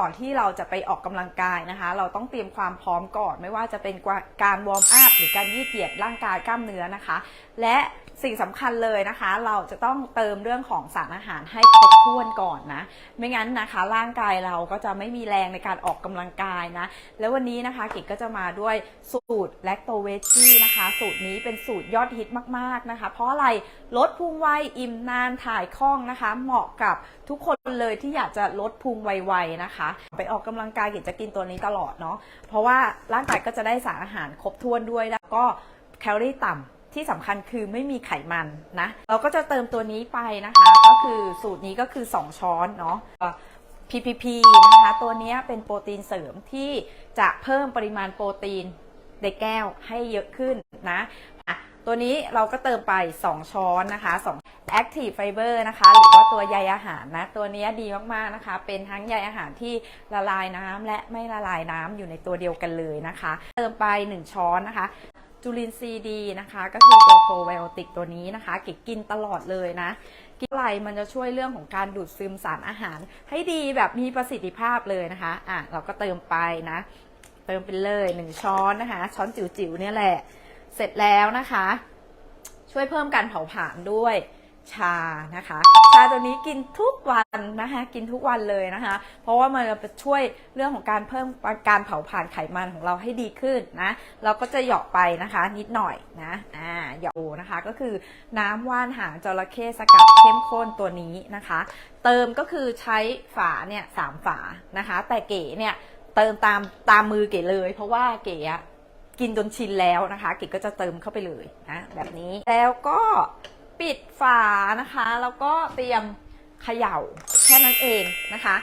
ก่อนที่เราจะไปออกกำลังกายนะคะ เราต้องเตรียมความพร้อมก่อนไม่ว่าจะเป็นการวอร์มอัพหรือการยืดเหยียดร่างกายกล้ามเนื้อนะคะ และสิ่งสำคัญเลยนะคะ เราจะต้องเติมเรื่องของสารอาหารให้ครบถ้วนก่อนนะ ไม่งั้นนะคะ ร่างกายเราก็จะไม่มีแรงในการออกกำลังกายนะ แล้ววันนี้นะคะกิจก็จะมาด้วยสูตรแลคโตเวจี้นะคะ สูตรนี้เป็นสูตรยอดฮิตมากๆนะคะ เพราะอะไรลดพุงไวอิ่มนานถ่ายคล่องนะคะ เหมาะกับทุกคนเลยที่อยากจะลดพุงไวๆนะคะไปออกกำลังกายกิจจะกินตัวนี้ตลอดเนาะเพราะว่าร่างกายก็จะได้สารอาหารครบถ้วนด้วยแล้วก็แคลอรี่ต่ำที่สำคัญคือไม่มีไขมันนะ เราก็จะเติมตัวนี้ไปนะคะ ก็คือสูตรนี้ก็คือ 2 ช้อนเนาะ PPP นะคะ ตัวนี้เป็นโปรตีนเสริมที่จะเพิ่มปริมาณโปรตีนในแก้วให้เยอะขึ้นนะ ตัวนี้เราก็เติมไป 2 ช้อนนะคะ2 Active Fiber นะคะ หรือว่าตัวใยอาหารนะ ตัวนี้ดีมากๆนะคะ เป็นทั้งใยอาหารที่ละลายน้ำและไม่ละลายน้ำอยู่ในตัวเดียวกันเลยนะคะ เติมไป 1 ช้อนนะคะจุลินทรีย์ดีนะคะ ก็คือตัวโปรไบโอติกตัวนี้นะคะก็บกินตลอดเลยนะ กินอะไรมันจะช่วยเรื่องของการดูดซึมสารอาหาร ให้ดีแบบมีประสิทธิภาพเลยนะคะอะเราก็เติมไปนะ เติมไปเลยหนึ่งช้อนนะคะ ช้อนจิ๋วๆเนี่ยแหละ เสร็จแล้วนะคะ ช่วยเพิ่มการเผาผลาญด้วยชานะคะ ชาตัวนี้กินทุกวันนะคะ กินทุกวันเลยนะคะ เพราะว่ามันจะช่วยเรื่องของการเพิ่มการเผาผลาญไขมันของเราให้ดีขึ้นนะ เราก็จะเหยาะไปนะคะ นิดหน่อยนะอ่าเหยาะนะคะ ก็คือน้ำว่านหางจระเข้สกัดเข้มข้นตัวนี้นะคะ เติมก็คือใช้ฝาเนี่ยสามฝานะคะ แต่เก๋เนี่ยเติมตามตามมือเก๋เลย เพราะว่าเก๋อะ กินจนชินแล้วนะคะเก๋ก็จะเติมเข้าไปเลยนะแบบนี้แล้วก็ปิดฝานะคะ แล้วก็เตรียมเขย่าแค่นั้นเองนะคะ